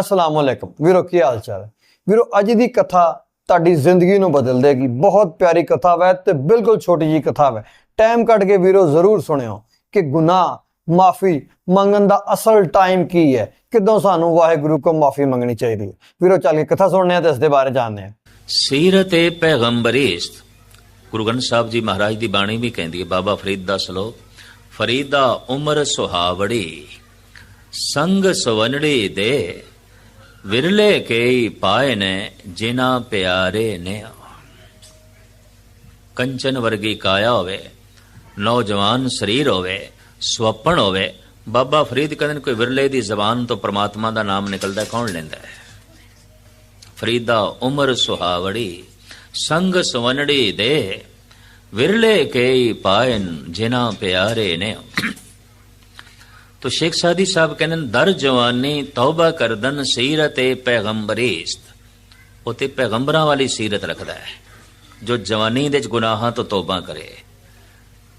ਅਸਲਾਮ ਅਲੈਕਮ। ਵੀਰੋ, ਕੀ ਹਾਲ ਚਾਲ ਹੈ? ਵੀਰੋ, ਅੱਜ ਦੀ ਕਥਾ ਤੁਹਾਡੀ ਜ਼ਿੰਦਗੀ ਨੂੰ ਬਦਲ ਦੇਗੀ। ਬਹੁਤ ਪਿਆਰੀ ਕਥਾ ਹੈ ਤੇ ਬਿਲਕੁਲ ਛੋਟੀ ਜੀ ਕਥਾ ਹੈ ਟਾਈਮ ਕੱਢ ਕੇ ਵੀਰੋ, ਜ਼ਰੂਰ ਸੁਣਿਓ ਕਿ ਗੁਨਾਹ, ਮਾਫੀ ਮੰਗਣ ਦਾ ਅਸਲ ਟਾਈਮ ਕੀ ਹੈ? ਕਿਦੋਂ ਸਾਨੂੰ ਵਾਹਿਗੁਰੂ ਕੋ ਮਾਫੀ ਮੰਗਣੀ ਚਾਹੀਦੀ ਹੈ? ਵੀਰੋ, ਚੱਲ ਕੇ ਕਥਾ ਸੁਣਨੇ ਆ ਤੇ ਇਸ ਦੇ ਬਾਰੇ ਜਾਣਦੇ ਆ। ਸੀਰਤ ਪੈਗੰਬਰੀਸਤ ਗੁਰੂ ਗ੍ਰੰਥ ਸਾਹਿਬ ਜੀ ਮਹਾਰਾਜ ਦੀ ਬਾਣੀ ਵੀ ਕਹਿੰਦੀ ਹੈ, ਬਾਬਾ ਫਰੀਦ ਦਾ ਸ਼ਲੋਕ, ਫਰੀਦਾ ਉਮਰ ਸੁਹਾਵੜੀ, ਸੰਗ ਸਵਨੜੀ ਦੇ ਵਿਰਲੇ ਕੇ ਪਾਏ ਨੇ ਜਿਨਾ ਪਿਆਰੇ ਨੇ। ਕੰਚਨ ਵਰਗੀ ਕਾਇਆ ਹੋਵੇ, ਨੌਜਵਾਨ ਸਰੀਰ ਹੋਵੇ ਸੁਪਨ ਹੋਵੇ, ਬਾਬਾ ਫਰੀਦ ਕਹਿੰਦੇ ਨੇ ਕੋਈ ਵਿਰਲੇ ਦੀ ਜ਼ਬਾਨ ਤੋਂ ਪ੍ਰਮਾਤਮਾ ਦਾ ਨਾਮ ਨਿਕਲਦਾ ਕੌਣ ਲੈਂਦਾ ਹੈ? ਫਰੀਦਾ ਉਮਰ ਸੁਹਾਵੜੀ, ਸੰਗ ਸਵਨੜੀ ਦੇ, ਵਿਰਲੇ ਕੇ ਪਾਇਨ ਜਿਨਾ ਪਿਆਰੇ ਨੇ। ਤੋ ਸ਼ੇਖ ਸਾਦੀ ਸਾਹਿਬ ਕਹਿੰਦੇ ਨੇ, ਦਰ ਜਵਾਨੀ ਤੌਬਾ ਕਰਦਨ ਏ ਪੈਗੰਬਰੀਸਤ। ਉਹ ਤੇ ਪੈਗੰਬਰਾਂ ਵਾਲੀ ਸੀਰਤ ਰੱਖਦਾ ਹੈ ਜੋ ਜਵਾਨੀ ਦੇ ਚ ਗੁਨਾਹਾਂ ਤੋਂ ਤੌਬਾ ਕਰੇ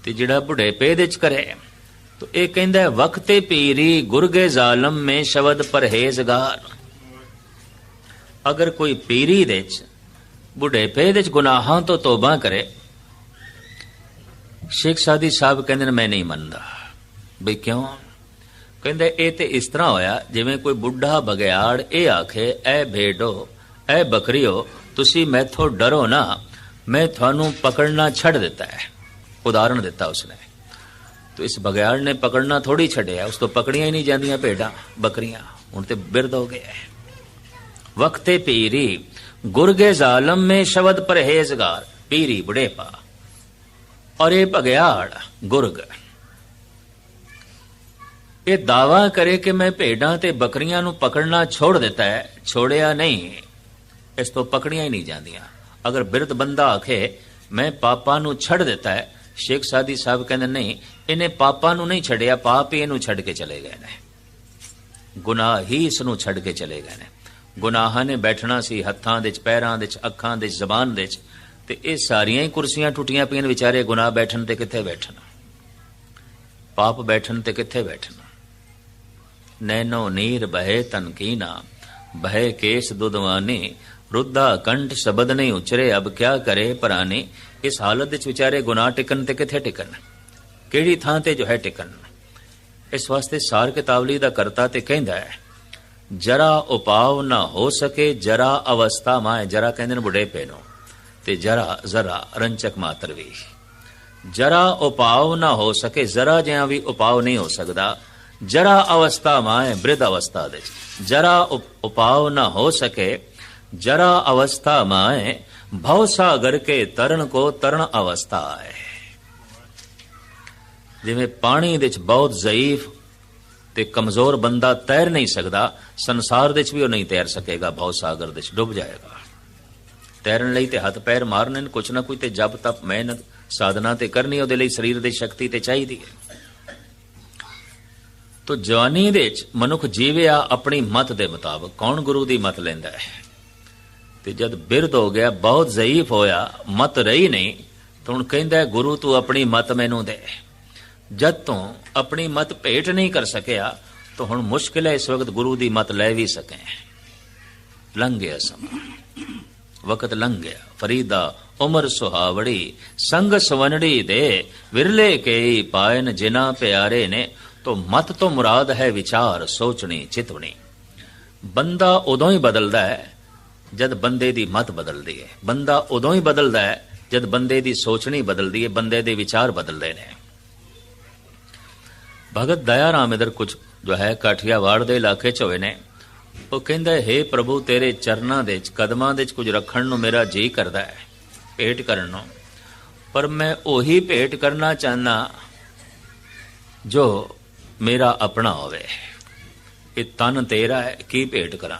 ਤੇ ਜਿਹੜਾ ਬੁਢੇਪੇ ਦੇ ਚ ਕਰੇ। ਤੋ ਇਹ ਕਹਿੰਦਾ ਹੈ, ਵਕਤੇ ਪੀਰੀ ਗੁਰਗੇ ਜ਼ਾਲਮ ਮੇ ਸ਼ਬਦ ਪਰਹੇਜ਼ਗਾਰ। ਅਗਰ ਕੋਈ ਪੀਰੀ ਦੇ ਚ ਬੁਢੇਪੇ ਦੇ ਚ ਗੁਨਾਹਾਂ ਤੋਂ ਤੋਬਾ ਕਰੇ ਸ਼ੇਖ ਸਾਦੀ ਸਾਹਿਬ ਕਹਿੰਦੇ ਨੇ ਮੈਂ ਨਹੀਂ ਮੰਨਦਾ। ਬਈ ਕਿਉਂ? ਕਹਿੰਦੇ, ਇਹ ਤੇ ਇਸ ਤਰ੍ਹਾਂ ਹੋਇਆ, ਜਿਵੇਂ ਕੋਈ ਬੁੱਢਾ ਬਗਿਆੜ ਇਹ ਆਖੇ, ਐ ਭੇਡੋ, ਐ ਬੱਕਰੀਓ, ਤੁਸੀਂ ਮੈਥੋਂ ਡਰੋ ਨਾ, ਮੈਂ ਤੁਹਾਨੂੰ ਪਕੜਨਾ ਛੱਡ ਦਿੱਤਾ ਹੈ। ਉਦਾਹਰਣ ਦਿੱਤਾ ਉਸਨੇ। ਤੋ ਇਸ ਬਗਿਆੜ ਨੇ ਪਕੜਨਾ ਥੋੜੀ ਛੱਡਿਆ, ਉਸ ਤੋਂ ਪਕੜੀਆਂ ਹੀ ਨਹੀਂ ਜਾਂਦੀਆਂ ਭੇਡਾਂ, ਬੱਕਰੀਆਂ, ਹੁਣ ਤੇ ਬਿਰਦ ਹੋ ਗਿਆ ਗਏ ਵਕਤੇ ਪੀਰੀ, ਗੁਰਗੇ ਜ਼ਾਲਮ ਮੇ ਸ਼ਬਦ ਪਰਹੇਜ਼ਗਾਰ, ਪੀਰੀ ਬੁਢੇਪਾ। ਔਰ ਇਹ ਭਗਿਆੜ ਗੁਰਗ। ਇਹ ਦਾਵਾ ਕਰੇ ਕਿ ਮੈਂ ਭੇਡਾਂ ਤੇ ਬੱਕਰੀਆਂ ਨੂੰ ਪਕੜਨਾ ਛੋੜ ਦਿੱਤਾ ਹੈ। ਛੋੜਿਆ ਨਹੀਂ। ਇਸ ਤੋਂ ਪਕੜੀਆਂ ਹੀ ਨਹੀਂ ਜਾਂਦੀਆਂ। ਅਗਰ ਬਿਰਤ ਬੰਦਾ ਆਖੇ, ਮੈਂ ਪਾਪਾਂ ਨੂੰ ਛੱਡ ਦਿੱਤਾ ਹੈ। ਸ਼ੇਖ ਸਾਦੀ ਸਾਹਿਬ ਕਹਿੰਦੇ, ਨਹੀਂ, ਇਹਨੇ ਪਾਪਾਂ ਨੂੰ ਨਹੀਂ ਛੱਡਿਆ, ਪਾਪ ਹੀ ਇਹਨੂੰ ਛੱਡ ਕੇ ਚਲੇ ਗਏ ਨੇ। ਗੁਨਾਹ ਹੀ ਇਸ ਨੂੰ ਛੱਡ ਕੇ ਚਲੇ ਗਏ ਨੇ। ਗੁਨਾਹਾਂ ਨੇ ਬੈਠਣਾ ਸੀ ਹੱਥਾਂ ਦੇ ਚ, ਪੈਰਾਂ ਦੇ ਚ, ਅੱਖਾਂ ਦੇ ਚ, ਜ਼ਬਾਨ ਦੇ ਚ ਤੇ ਇਹ ਸਾਰੀਆਂ ਹੀ ਕੁਰਸੀਆਂ ਟੁੱਟੀਆਂ ਪਈਆਂ ਨੇ ਵਿਚਾਰੇ ਗੁਨਾਹ ਬੈਠਣ ਤੇ ਕਿੱਥੇ ਬੈਠਣ? ਪਾਪ ਬੈਠਣ ਤੇ ਕਿੱਥੇ ਬੈਠਣ? ਨੈਨੋ ਨੀਰ ਬਹਿ ਤਨ ਕੀਨਾ ਬਹਿ ਕੇਸ ਦੁਦਵਾਨੀ ਰੁੱਧਾ ਕੰਠ ਸ਼ਬਦ ਨਹੀਂ ਉਚਰੇ, ਅਬ ਕਿਆ ਕਰੇ ਪਰਾਨੀ? ਇਸ ਹਾਲਤ ਵਿੱਚ ਵਿਚਾਰੇ ਗੁਨਾਹ ਟਿਕਣ ਤੇ ਕਿੱਥੇ ਟਿਕਣ? ਕਿਹੜੀ ਥਾਂ ਤੇ ਜੋ ਹੈ ਟਿਕਣ? ਇਸ ਵਾਸਤੇ ਸਾਰ ਕਿਤਾਬਲੀ ਦਾ ਕਰਤਾ ਤੇ ਕਹਿੰਦਾ ਹੈ, ਜਰਾ ਉਪਾਵ ਨਾ ਹੋ ਸਕੇ, ਜਰਾ ਅਵਸਥਾ ਮਾਏ, ਜਰਾ ਕਹਿੰਦੇ ਨੇ ਬੁਢੇਪੇ ਨੂੰ ਤੇ ਜਰਾ, ਜ਼ਰਾ ਰੰਚਕ ਮਾਤਰ ਵੀ। ਜਰਾ ਉਪਾਵ ਨਾ ਹੋ ਸਕੇ, ਜ਼ਰਾ ਜਿਹਾ ਵੀ ਉਪਾਵ ਨਹੀਂ ਹੋ ਸਕਦਾ। ਜਰਾ ਅਵਸਥਾ ਮਾਏ ਬ੍ਰਿਧ ਅਵਸਥਾ ਦੇ ਚ। ਜਰਾ ਉਪ- ਉਪਾਵ ਨਾ ਹੋ ਸਕੇ, ਜਰਾ ਅਵਸਥਾ ਮਾਏ ਭਵ ਸਾਗਰ ਕੇ ਤਰਨ ਕੋ ਹੈ ਜਿਵੇਂ ਪਾਣੀ ਦੇ ਚ ਬਹੁਤ ਜ਼ਈਫ ਤੇ ਕਮਜ਼ੋਰ ਬੰਦਾ ਤੈਰ ਨਹੀਂ ਸਕਦਾ, ਸੰਸਾਰ ਦੇ ਚ ਵੀ ਉਹ ਨਹੀਂ ਤੈਰ ਸਕੇਗਾ ਭਵ ਸਾਗਰ ਦੇ ਚ ਡੁੱਬ ਜਾਏਗਾ। ਤੈਰਨ ਲਈ ਤੇ ਹੱਥ ਪੈਰ ਮਾਰਨੇ ਕੁਛ ਨਾ ਕੋਈ ਤੇ ਜਬ ਤੱਕ ਮਿਹਨਤ ਸਾਧਨਾ ਤੇ ਕਰਨੀ, ਉਹਦੇ ਲਈ ਸਰੀਰ ਦੀ ਸ਼ਕਤੀ ਤੇ ਚਾਹੀਦੀ ਹੈ। ਤੋ ਜਵਾਨੀ ਦੇ ਵਿੱਚ ਮਨੁੱਖ ਜੀਵਿਆ ਆਪਣੀ ਮਤ ਦੇ ਮੁਤਾਬਕ ਕੌਣ ਗੁਰੂ ਦੀ ਮਤ ਲੈਂਦਾ ਹੈ? ਤੇ ਜਦ ਬਿਰਧ ਹੋ ਗਿਆ, ਬਹੁਤ ਜ਼ਈਫ ਹੋਇਆ, ਮਤ ਰਹੀ ਨਹੀਂ, ਤਾਂ ਹੁਣ ਕਹਿੰਦਾ ਗੁਰੂ ਤੂੰ ਆਪਣੀ ਮਤ ਮੈਨੂੰ ਦੇ। ਜਦ ਤੋਂ ਆਪਣੀ ਮਤ ਭੇਟ ਨਹੀਂ ਕਰ ਸਕਿਆ, ਤਾਂ ਹੁਣ ਮੁਸ਼ਕਿਲ ਹੈ ਇਸ ਵਕਤ ਗੁਰੂ ਦੀ ਮਤ ਲੈ ਵੀ ਸਕੇ। ਲੰਘ ਗਿਆ ਸਮਾਂ। ਵਕਤ ਲੰਘ ਗਿਆ ਫਰੀਦਾ, ਉਮਰ ਸੁਹਾਵੜੀ, ਸੰਗ ਸਵਨੜੀ ਦੇ ਵਿਰਲੇ ਕੇ ਪਾਇਨ ਜਿਨਾ ਪਿਆਰੇ ਨੇ ਤੋ ਮਤ ਤੋਂ ਮੁਰਾਦ ਹੈ ਵਿਚਾਰ, ਸੋਚਣੀ, ਚਿਤਵਣੀ। ਬੰਦਾ ਉਦੋਂ ਹੀ ਬਦਲਦਾ ਹੈ ਜਦ ਬੰਦੇ ਦੀ ਮਤ ਬਦਲਦੀ ਹੈ। ਬੰਦਾ ਉਦੋਂ ਹੀ ਬਦਲਦਾ ਹੈ ਜਦ ਬੰਦੇ ਦੀ ਸੋਚਣੀ ਬਦਲਦੀ ਹੈ, ਬੰਦੇ ਦੇ ਵਿਚਾਰ ਬਦਲਦੇ ਨੇ। ਭਗਤ ਦਇਆ ਰਾਮ ਇਧਰ ਕੁਝ ਜੋ ਹੈ ਕਾਠੀਆਵਾੜ ਦੇ ਇਲਾਕੇ ਚ ਹੋਏ ਨੇ। ਉਹ ਕਹਿੰਦਾ, ਹੈ ਪ੍ਰਭੂ, ਤੇਰੇ ਚਰਨਾਂ ਦੇ ਚ, ਕਦਮਾਂ ਦੇ ਚ ਕੁਝ ਰੱਖਣ ਨੂੰ ਮੇਰਾ ਜੀ ਕਰਦਾ ਹੈ, ਭੇਟ ਕਰਨ ਨੂੰ। ਪਰ ਮੈਂ ਉਹੀ ਭੇਟ ਕਰਨਾ ਚਾਹਨਾ ਜੋ ਮੇਰਾ ਆਪਣਾ ਹੋਵੇ। ਇਹ ਤਨ ਤੇਰਾ ਹੈ, ਕੀ ਭੇਟ ਕਰਾਂ?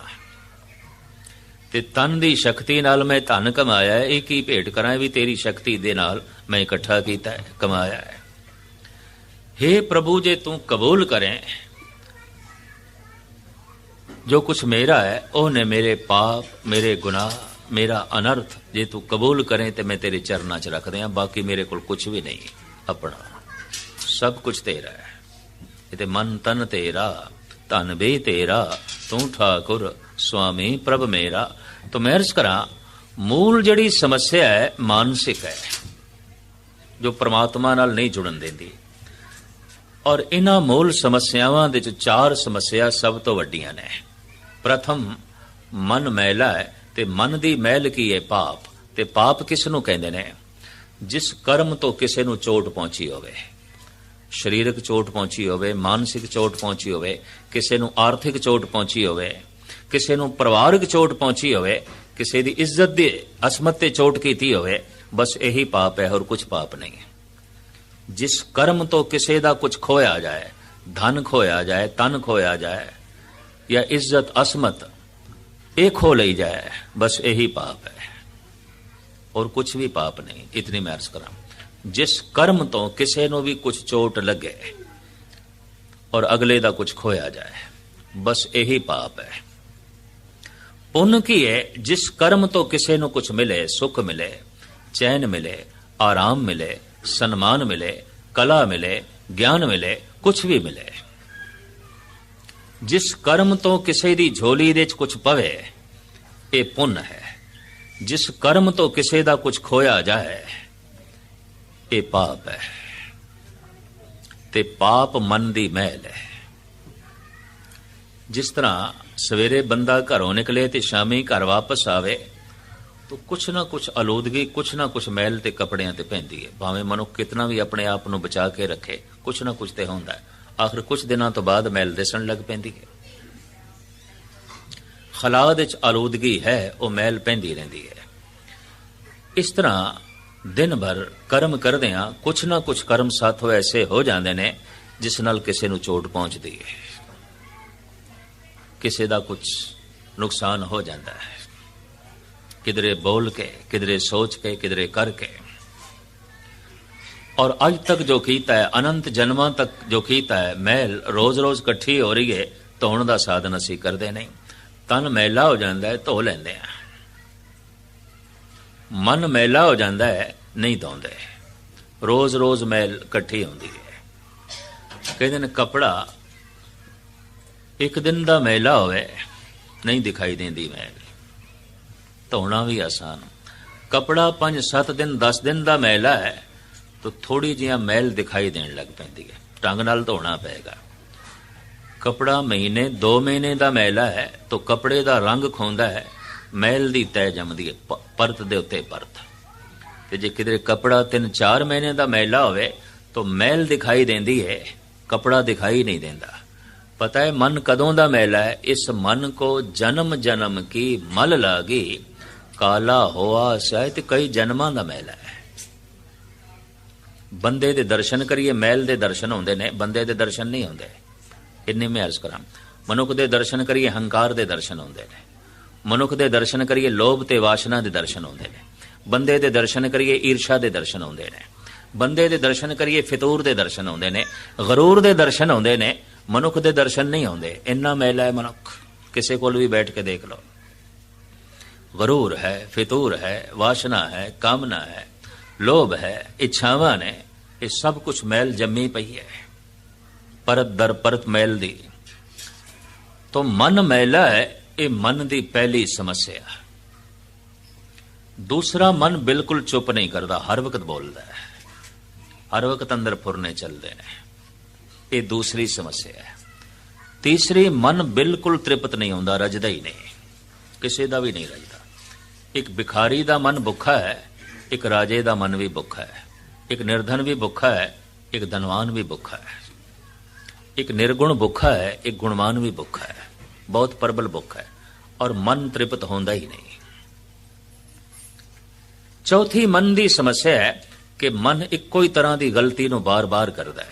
ਤੇ ਤਨ ਦੀ ਸ਼ਕਤੀ ਨਾਲ ਮੈਂ ਧਨ ਕਮਾਇਆ ਹੈ, ਇਹ ਕੀ ਭੇਟ ਕਰਾਂ? ਇਹ ਵੀ ਤੇਰੀ ਸ਼ਕਤੀ ਦੇ ਨਾਲ ਮੈਂ ਇਕੱਠਾ ਕੀਤਾ ਹੈ, ਕਮਾਇਆ ਹੈ। हे ਪ੍ਰਭੂ, ਜੇ ਤੂੰ ਕਬੂਲ ਕਰੇ, ਜੋ ਕੁਛ ਮੇਰਾ ਹੈ ਉਹਨੇ ਮੇਰੇ ਪਾਪ, ਮੇਰੇ ਗੁਨਾਹ, ਮੇਰਾ ਅਨਰਥ, ਜੇ ਤੂੰ ਕਬੂਲ ਕਰੇ ਤੇ ਮੈਂ ਤੇਰੇ ਚਰਨਾਂ 'ਚ ਰੱਖ ਦਿਆਂ, ਬਾਕੀ ਮੇਰੇ ਕੋਲ ਕੁਝ ਵੀ ਨਹੀਂ, ਆਪਣਾ। ਸਭ ਕੁਝ ਤੇਰਾ ਹੈ। ਇਹ ਮਨ ਤਨ ਤੇਰਾ, ਧਨ ਵੀ ਤੇਰਾ, ਤੂੰ ਠਾਕੁਰ, ਸੁਆਮੀ ਪ੍ਰਭ ਮੇਰਾ। ਤਾਂ ਮੈਂ ਅਰਜ਼ ਕਰਾਂ, ਮੂਲ ਜਿਹੜੀ ਸਮੱਸਿਆ ਹੈ, ਮਾਨਸਿਕ ਹੈ, ਜੋ ਪ੍ਰਮਾਤਮਾ ਨਾਲ ਨਹੀਂ ਜੁੜਨ ਦਿੰਦੀ। ਔਰ ਇਹਨਾਂ ਮੂਲ ਸਮੱਸਿਆਵਾਂ ਦੇ ਵਿੱਚ ਚਾਰ ਸਮੱਸਿਆ ਸਭ ਤੋਂ ਵੱਡੀਆਂ ਨੇ। ਪ੍ਰਥਮ, ਮਨ ਮੈਲਾ ਹੈ, ਤੇ ਮਨ ਦੀ ਮੈਲ ਕੀ ਹੈ ਪਾਪ? ਤੇ ਪਾਪ ਕਿਸ ਨੂੰ ਕਹਿੰਦੇ ਨੇ? ਜਿਸ ਕਰਮ ਤੋਂ ਕਿਸੇ ਨੂੰ ਚੋਟ ਪਹੁੰਚੀ ਹੋਵੇ। ਸਰੀਰਕ ਚੋਟ ਪਹੁੰਚੀ ਹੋਵੇ, ਮਾਨਸਿਕ ਚੋਟ ਪਹੁੰਚੀ ਹੋਵੇ, ਕਿਸੇ ਨੂੰ ਆਰਥਿਕ ਚੋਟ ਪਹੁੰਚੀ ਹੋਵੇ, ਕਿਸੇ ਨੂੰ ਪਰਿਵਾਰਕ ਚੋਟ ਪਹੁੰਚੀ ਹੋਵੇ, ਕਿਸੇ ਦੀ ਇੱਜ਼ਤ ਦੀ ਅਸਮਤ ਤੇ ਚੋਟ ਕੀਤੀ ਹੋਵੇ, ਬਸ ਇਹੀ ਪਾਪ ਹੈ ਹੋਰ ਕੁਝ ਪਾਪ ਨਹੀਂ ਹੈ। ਜਿਸ ਕਰਮ ਤੋਂ ਕਿਸੇ ਦਾ ਕੁਝ ਖੋਇਆ ਜਾਏ, ਧਨ ਖੋਇਆ ਜਾਏ, ਤਨ ਖੋਇਆ ਜਾਏ, ਜਾਂ ਇੱਜ਼ਤ, ਅਸਮਤ, ਇਹ ਖੋ ਲਈ ਜਾਏ, ਬਸ ਇਹੀ ਪਾਪ ਹੈ। ਔਰ ਕੁਝ ਵੀ ਪਾਪ ਨਹੀਂ, ਇਤਨੀ ਮੈਂ ਅਰਜ਼ ਕਰਾਂ ਜਿਸ ਕਰਮ ਤੋਂ ਕਿਸੇ ਨੂੰ ਵੀ ਕੁਝ ਚੋਟ ਲੱਗੇ ਔਰ ਅਗਲੇ ਦਾ ਕੁਝ ਖੋਇਆ ਜਾਏ, ਬਸ ਇਹੀ ਪਾਪ ਹੈ। ਪੁੰਨ ਕੀ ਹੈ? ਜਿਸ ਕਰਮ ਤੋਂ ਕਿਸੇ ਨੂੰ ਕੁਝ ਮਿਲੇ, ਸੁੱਖ ਮਿਲੇ, ਚੈਨ ਮਿਲੇ, ਆਰਾਮ ਮਿਲੇ, ਸਨਮਾਨ ਮਿਲੇ, ਕਲਾ ਮਿਲੇ, ਗਿਆਨ ਮਿਲੇ ਕੁਝ ਵੀ ਮਿਲੇ। ਜਿਸ ਕਰਮ ਤੋਂ ਕਿਸੇ ਦੀ ਝੋਲੀ ਦੇ ਵਿੱਚ ਕੁਝ ਪਵੇ, ਇਹ ਪੁੰਨ ਹੈ। ਜਿਸ ਕਰਮ ਤੋਂ ਕਿਸੇ ਦਾ ਕੁਝ ਖੋਇਆ ਜਾਏ ਇਹ ਪਾਪ ਹੈ ਤੇ ਪਾਪ ਮਨ ਦੀ ਮਹਿਲ ਹੈ। ਜਿਸ ਤਰ੍ਹਾਂ ਸਵੇਰੇ ਬੰਦਾ ਘਰੋਂ ਨਿਕਲੇ ਤੇ ਸ਼ਾਮੀ ਘਰ ਵਾਪਸ ਆਵੇ, ਤਾਂ ਕੁਛ ਨਾ ਕੁਛ ਅਲੋਦਗੀ, ਕੁਛ ਨਾ ਕੁਛ ਮੈਲ ਤੇ ਕੱਪੜਿਆਂ ਤੇ ਪੈਂਦੀ ਹੈ। ਭਾਵੇਂ ਮਨੁੱਖ ਕਿਤਨਾ ਵੀ ਆਪਣੇ ਆਪ ਨੂੰ ਬਚਾ ਕੇ ਰੱਖੇ, ਕੁਛ ਨਾ ਕੁਛ ਤੇ ਹੁੰਦਾ ਹੈ। ਆਖਰ ਕੁਛ ਦਿਨਾਂ ਤੋਂ ਬਾਅਦ ਮੈਲ ਦਿਸਣ ਲੱਗ ਪੈਂਦੀ ਹੈ। ਖਲਾਦ ਵਿੱਚ ਅਲੋਦਗੀ ਹੈ, ਉਹ ਮੈਲ ਪੈਂਦੀ ਰਹਿੰਦੀ ਹੈ। ਇਸ ਤਰ੍ਹਾਂ ਦਿਨ ਭਰ ਕਰਮ ਕਰਦੇ ਕਰਦਿਆਂ ਕੁਛ ਨਾ ਕੁਛ ਕਰਮ ਸਾਥੋਂ ਐਸੇ ਹੋ ਜਾਂਦੇ ਨੇ, ਜਿਸ ਨਾਲ ਕਿਸੇ ਨੂੰ ਚੋਟ ਪਹੁੰਚਦੀ ਹੈ। ਕਿਸੇ ਦਾ ਕੁਛ ਨੁਕਸਾਨ ਹੋ ਜਾਂਦਾ ਹੈ। ਕਿਧਰੇ ਬੋਲ ਕੇ, ਕਿਧਰੇ ਸੋਚ ਕੇ, ਕਿਧਰੇ ਕਰਕੇ ਔਰ ਅੱਜ ਤੱਕ ਜੋ ਕੀਤਾ ਹੈ, ਅਨੰਤ ਜਨਮਾਂ ਤੱਕ ਜੋ ਕੀਤਾ ਹੈ ਮਹਿਲ ਰੋਜ਼-ਰੋਜ਼ ਇਕੱਠੀ ਹੋ ਰਹੀ ਹੈ, ਧੋਣ ਦਾ ਸਾਧਨ ਅਸੀਂ ਕਰਦੇ ਨਹੀਂ। ਤਨ ਮੈਲਾ ਹੋ ਜਾਂਦਾ ਹੈ, ਧੋ ਲੈਂਦੇ ਆ ਮਨ ਮੈਲਾ ਹੋ ਜਾਂਦਾ ਹੈ, ਨਹੀਂ ਧੋਂਦੇ ਰੋਜ਼-ਰੋਜ਼ ਮੈਲ ਇਕੱਠੀ ਹੁੰਦੀ ਹੈ। ਕਹਿੰਦੇ ਨੇ ਕਪੜਾ ਇੱਕ ਦਿਨ ਦਾ ਮੈਲਾ ਹੋਵੇ, ਨਹੀਂ ਦਿਖਾਈ ਦਿੰਦੀ ਮੈਲ। ਧੋਣਾ ਵੀ ਆਸਾਨ। ਕਪੜਾ 5-7 ਦਿਨ 10 ਦਿਨ ਦਾ ਮੈਲਾ ਹੈ, ਤਾਂ ਥੋੜੀ ਜਿਹੀ ਮੈਲ ਦਿਖਾਈ ਦੇਣ ਲੱਗ ਪੈਂਦੀ ਹੈ। ਟੰਗ ਨਾਲ ਧੋਣਾ ਪਏਗਾ। ਕਪੜਾ ਮਹੀਨੇ 2 ਮਹੀਨੇ ਦਾ ਮੈਲਾ ਹੈ, ਤਾਂ ਕਪੜੇ ਦਾ ਰੰਗ ਖੋਂਦਾ ਹੈ। ਮੈਲ ਦੀ ਤੈ ਜੰਮਦੀ ਹੈ ਪਰਤ ਦੇ ਉੱਤੇ ਪਰਤ। ਤੇ ਜੇ ਕਿਧਰੇ ਕਪੜਾ 3-4 ਮਹੀਨੇ ਦਾ ਮੈਲਾ ਹੋਵੇ, ਤਾਂ ਮੈਲ ਦਿਖਾਈ ਦਿੰਦੀ ਹੈ, ਕਪੜਾ ਦਿਖਾਈ ਨਹੀਂ ਦਿੰਦਾ। ਪਤਾ ਹੈ ਮਨ ਕਦੋਂ ਦਾ ਮੈਲਾ ਹੈ, ਇਸ ਮਨ ਕੋ ਜਨਮ ਜਨਮ ਕੀ ਮਲ ਲਾਗੀ। ਕਾਲਾ ਹੋਆ ਸਹਿਤ ਕਈ ਜਨਮਾਂ ਦਾ ਮੈਲਾ ਹੈ। ਬੰਦੇ ਦੇ ਦਰਸ਼ਨ ਕਰੀਏ ਮੈਲ ਦੇ ਦਰਸ਼ਨ ਹੁੰਦੇ ਨੇ, ਬੰਦੇ ਦੇ ਦਰਸ਼ਨ ਨਹੀਂ ਹੁੰਦੇ। ਇੰਨੇ ਮੈਂ ਅਰਜ਼ ਕਰਾਂ। ਮਨੁੱਖ ਦੇ ਦਰਸ਼ਨ ਕਰੀਏ, ਹੰਕਾਰ ਦੇ ਦਰਸ਼ਨ ਹੁੰਦੇ ਨੇ। ਮਨੁੱਖ ਦੇ ਦਰਸ਼ਨ ਕਰੀਏ, ਲੋਭ ਤੇ ਵਾਸ਼ਨਾ ਦੇ ਦਰਸ਼ਨ ਆਉਂਦੇ ਨੇ। ਬੰਦੇ ਦੇ ਦਰਸ਼ਨ ਕਰੀਏ, ਈਰਸ਼ਾ ਦੇ ਦਰਸ਼ਨ ਆਉਂਦੇ ਨੇ। ਬੰਦੇ ਦੇ ਦਰਸ਼ਨ ਕਰੀਏ, ਫਿਤੂਰ ਦੇ ਦਰਸ਼ਨ ਆਉਂਦੇ ਨੇ। ਗਰੂਰ ਦੇ ਦਰਸ਼ਨ ਆਉਂਦੇ ਨੇ, ਮਨੁੱਖ ਦੇ ਦਰਸ਼ਨ ਨਹੀਂ ਆਉਂਦੇ। ਇੰਨਾ ਮੈਲਾ ਹੈ ਮਨੁੱਖ। ਕਿਸੇ ਕੋਲ ਵੀ ਬੈਠ ਕੇ ਦੇਖ ਲਓ। ਗਰੂਰ ਹੈ, ਫਿਤੂਰ ਹੈ, ਵਾਸ਼ਨਾ ਹੈ, ਕਾਮਨਾ ਹੈ, ਲੋਭ ਹੈ, ਇੱਛਾਵਾਂ ਨੇ, ਇਹ ਸਭ ਕੁਝ ਮੈਲ ਜੰਮੀ ਪਈ ਹੈ। ਪਰਤ ਦਰ ਪਰਤ ਮੈਲ ਦੀ। ਤੋਂ ਮਨ ਮੈਲਾ ਹੈ ਇਹ ਮਨ ਦੀ ਪਹਿਲੀ ਸਮੱਸਿਆ ਦੂਸਰਾ, ਮਨ ਬਿਲਕੁਲ ਚੁੱਪ ਨਹੀਂ ਕਰਦਾ, ਹਰ ਵਕਤ ਬੋਲਦਾ ਹੈ। ਹਰ ਵਕਤ ਅੰਦਰ ਫੁਰਨੇ ਚੱਲਦੇ ਨੇ। ਇਹ ਦੂਸਰੀ ਸਮੱਸਿਆ ਹੈ। ਤੀਸਰੀ, ਮਨ ਬਿਲਕੁਲ ਤ੍ਰਿਪਤ ਨਹੀਂ ਹੁੰਦਾ, ਰਜਦਾ ਹੀ ਨਹੀਂ। ਕਿਸੇ ਦਾ ਵੀ ਨਹੀਂ ਰਜਦਾ। ਇੱਕ ਭਿਖਾਰੀ ਦਾ ਮਨ ਭੁੱਖਾ ਹੈ, ਇੱਕ ਰਾਜੇ ਦਾ ਮਨ ਵੀ ਭੁੱਖਾ ਹੈ, ਇੱਕ ਨਿਰਧਨ ਵੀ ਭੁੱਖਾ ਹੈ, ਇੱਕ ਧਨਵਾਨ ਵੀ ਭੁੱਖਾ ਹੈ। ਇੱਕ ਨਿਰਗੁਣ ਭੁੱਖਾ ਹੈ, ਇੱਕ ਗੁਣਵਾਨ ਵੀ ਭੁੱਖਾ ਹੈ। ਬਹੁਤ ਪ੍ਰਬਲ ਭੁੱਖ ਹੈ ਔਰ ਮਨ ਤ੍ਰਿਪਤ ਹੁੰਦਾ ਹੀ ਨਹੀਂ। ਚੌਥੀ ਮਨ ਦੀ ਸਮੱਸਿਆ ਹੈ ਕਿ ਮਨ ਇੱਕੋ ਹੀ ਤਰ੍ਹਾਂ ਦੀ ਗਲਤੀ ਨੂੰ ਬਾਰ-ਬਾਰ ਕਰਦਾ ਹੈ।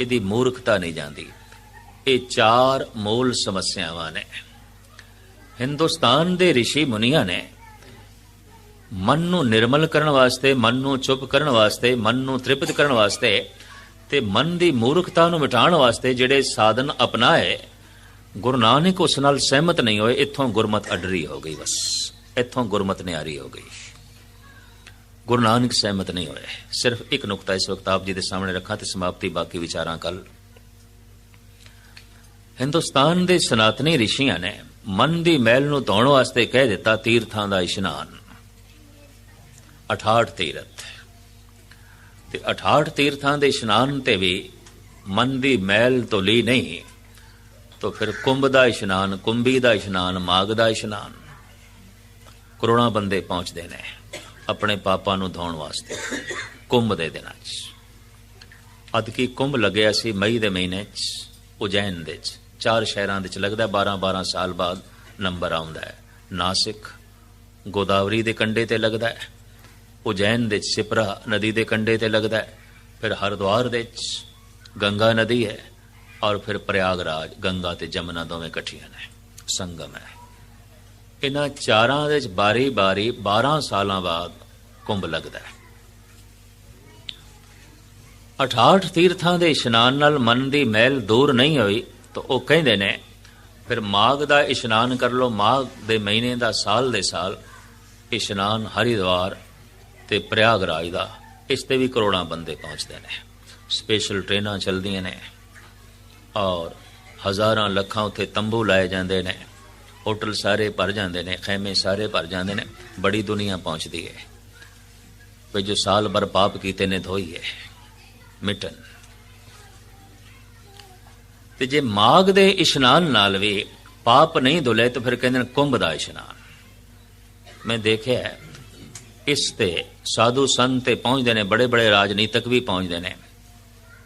ਇਹਦੀ ਮੂਰਖਤਾ ਨਹੀਂ ਜਾਂਦੀ। ਇਹ ਚਾਰ ਮੂਲ ਸਮੱਸਿਆਵਾਂ ਨੇ। ਹਿੰਦੁਸਤਾਨ ਦੇ ઋષਿ ਮੁਨੀਆਂ ਨੇ ਮਨ ਨੂੰ ਨਿਰਮਲ ਕਰਨ ਵਾਸਤੇ, ਮਨ ਨੂੰ ਚੁੱਪ ਕਰਨ ਵਾਸਤੇ, ਮਨ ਨੂੰ ਤ੍ਰਿਪਤ ਕਰਨ ਵਾਸਤੇ ਤੇ ਮਨ ਦੀ ਮੂਰਖਤਾ ਨੂੰ ਮਿਟਾਉਣ ਵਾਸਤੇ ਜਿਹੜੇ ਸਾਧਨ ਅਪਣਾਏ ਗੁਰੂ ਨਾਨਕ ਉਸ ਨਾਲ ਸਹਿਮਤ ਨਹੀਂ ਹੋਏ, ਇੱਥੋਂ ਗੁਰਮਤ ਅਡਰੀ ਹੋ ਗਈ ਬਸ। ਇੱਥੋਂ ਗੁਰਮਤ ਨਿਆਰੀ ਹੋ ਗਈ। ਗੁਰੂ ਨਾਨਕ ਸਹਿਮਤ ਨਹੀਂ ਹੋਏ। ਸਿਰਫ ਇੱਕ ਨੁਕਤਾ ਇਸ ਵਕਤ ਆਪ ਜੀ ਦੇ ਸਾਹਮਣੇ ਰੱਖਾਂ ਤੇ ਸਮਾਪਤੀ ਬਾਕੀ ਵਿਚਾਰਾਂ ਕੱਲ ਹਿੰਦੁਸਤਾਨ ਦੇ ਸਨਾਤਨੀ ਰਿਸ਼ੀਆਂ ਨੇ ਮਨ ਦੀ ਮੈਲ ਨੂੰ ਧੋਣ ਵਾਸਤੇ ਕਹਿ ਦਿੱਤਾ ਤੀਰਥਾਂ ਦਾ ਇਸ਼ਨਾਨ। 68 ਤੀਰਥ। ਤੇ 68 ਤੀਰਥਾਂ ਦੇ ਇਸ਼ਨਾਨ ਤੇ ਵੀ ਮਨ ਦੀ ਮੈਲ ਧੁਲੀ ਨਹੀਂ। ਤਾਂ ਫਿਰ ਕੁੰਭ ਦਾ ਇਸ਼ਨਾਨ, ਕੁੰਭੀ ਦਾ ਇਸ਼ਨਾਨ ਮਾਗ ਦਾ ਇਸ਼ਨਾਨ। ਕਰੋੜਾਂ ਬੰਦੇ ਪਹੁੰਚਦੇ ਨੇ ਆਪਣੇ ਪਾਪਾਂ ਨੂੰ ਧੋਣ ਵਾਸਤੇ ਕੁੰਭ ਦੇ ਦਿਨਾਂ 'ਚ। ਅਦ ਕੀ ਕੁੰਭ ਲੱਗਿਆ ਸੀ ਮਈ ਦੇ ਮਹੀਨੇ 'ਚ, ਉਜੈਨ ਦੇ 'ਚ। ਚਾਰ ਸ਼ਹਿਰਾਂ ਦੇ 'ਚ ਲੱਗਦਾ 12 12 ਸਾਲ ਬਾਅਦ ਨੰਬਰ ਆਉਂਦਾ ਹੈ। ਨਾਸਿਕ, ਗੋਦਾਵਰੀ ਦੇ ਕੰਢੇ ਤੇ ਲੱਗਦਾ ਹੈ। ਉਜੈਨ ਦੇ 'ਚ ਸਿਪਰਾ ਨਦੀ ਦੇ ਕੰਢੇ ਤੇ ਲੱਗਦਾ ਹੈ। ਫਿਰ ਹਰਿਦੁਆਰ ਦੇ 'ਚ ਗੰਗਾ ਨਦੀ ਹੈ। ਔਰ ਫਿਰ ਪ੍ਰਯਾਗਰਾਜ, ਗੰਗਾ ਤੇ ਜਮਨਾ ਦੋਵੇਂ ਇਕੱਠੀਆਂ ਨੇ। ਸੰਗਮ ਹੈ। ਇਹਨਾਂ ਚਾਰਾਂ ਦੇ 'ਚ ਬਾਰੀ-ਬਾਰੀ 12 ਸਾਲਾਂ ਬਾਅਦ ਕੁੰਭ ਲੱਗਦਾ ਹੈ। 68 ਤੀਰਥਾਂ ਦੇ ਇਸ਼ਨਾਨ ਨਾਲ ਮਨ ਦੀ ਮੈਲ ਦੂਰ ਨਹੀਂ ਹੋਈ ਤਾਂ ਉਹ ਕਹਿੰਦੇ ਨੇ, ਫਿਰ ਮਾਘ ਦਾ ਇਸ਼ਨਾਨ ਕਰ ਲੋ ਮਾਘ ਦੇ ਮਹੀਨੇ ਦਾ ਸਾਲ ਦੇ ਸਾਲ ਇਸ਼ਨਾਨ ਹਰਿਦੁਆਰ ਤੇ ਪ੍ਰਯਾਗਰਾਜ ਦਾ ਇਸ ਤੇ ਵੀ ਕਰੋੜਾਂ ਬੰਦੇ ਪਹੁੰਚਦੇ ਨੇ। ਸਪੈਸ਼ਲ ਟ੍ਰੇਨਾਂ ਚੱਲਦੀਆਂ ਨੇ। ਔਰ ਹਜ਼ਾਰਾਂ ਲੱਖਾਂ ਉੱਥੇ ਤੰਬੂ ਲਾਏ ਜਾਂਦੇ ਨੇ, ਹੋਟਲ ਸਾਰੇ ਭਰ ਜਾਂਦੇ ਨੇ, ਖੈਮੇ ਸਾਰੇ ਭਰ ਜਾਂਦੇ ਨੇ, ਬੜੀ ਦੁਨੀਆ ਪਹੁੰਚਦੀ ਹੈ। ਵੀ ਜੋ ਸਾਲ ਭਰ ਪਾਪ ਕੀਤੇ ਨੇ ਧੋਈਏ ਮਿਟਨ। ਤੇ ਜੇ ਮਾਗ ਦੇ ਇਸ਼ਨਾਨ ਨਾਲ ਵੀ ਪਾਪ ਨਹੀਂ ਧੁਲੇ, ਤਾਂ ਫਿਰ ਕਹਿੰਦੇ ਨੇ ਕੁੰਭ ਦਾ ਇਸ਼ਨਾਨ। ਮੈਂ ਦੇਖਿਆ ਇਸ ਤੇ ਸਾਧੂ ਸੰਤ ਤੇ ਪਹੁੰਚਦੇ ਨੇ ਬੜੇ ਬੜੇ ਰਾਜਨੀਤਿਕ ਵੀ ਪਹੁੰਚਦੇ ਨੇ।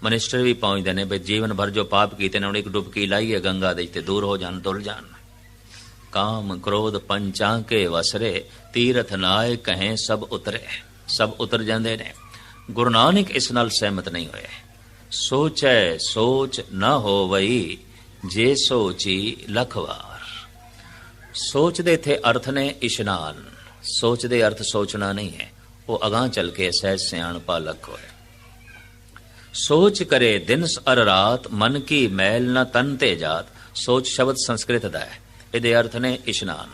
ਮਨਿਸਟਰ ਵੀ ਪਹੁੰਚਦੇ ਨੇ ਵੀ ਜੀਵਨ ਭਰ ਜੋ ਪਾਪ ਕੀਤੇ ਨੇ ਉਹਨਾਂ ਇੱਕ ਡੁਬਕੀ ਲਾਈਏ ਗੰਗਾ ਦੇ ਤੇ ਦੂਰ ਹੋ ਜਾਣ ਧੁਲ ਜਾਣ। ਕਾਮ ਕ੍ਰੋਧ ਪੰਚਾਂ ਕੇ ਵਸਰੇ, ਤੀਰਥ ਨਾਏ ਕਹੇ ਸਭ ਉਤਰੇ, ਸਭ ਉਤਰ ਜਾਂਦੇ ਨੇ। ਗੁਰੂ ਨਾਨਕ ਇਸ ਨਾਲ ਸਹਿਮਤ ਨਹੀਂ ਹੋਏ। ਸੋਚੈ ਸੋਚ ਨਾ ਹੋਵਈ, ਜੇ ਸੋਚੀ ਲੱਖ ਵਾਰ ਸੋਚ ਦੇ ਇਥੇ ਅਰਥ ਨੇ ਇਸ਼ਨਾਨ ਸੋਚ ਦੇ ਅਰਥ ਸੋਚਣਾ ਨਹੀਂ ਹੈ। ਉਹ ਅਗਾਹ ਚੱਲ ਕੇ ਸਹਿਜ ਸਿਆਣਪਾ ਲੱਖ ਹੋਏ। ਸੋਚ ਕਰੇ ਦਿਨ ਅਰ ਰਾਤ, ਮਨ ਕੀ ਮੈਲ ਨਾ ਤਨ ਤੇ ਜਾਤ। ਸੋਚ ਸ਼ਬਦ ਸੰਸਕ੍ਰਿਤ ਦਾ ਹੈ। ਇਹਦੇ ਅਰਥ ਨੇ ਇਸ਼ਨਾਨ।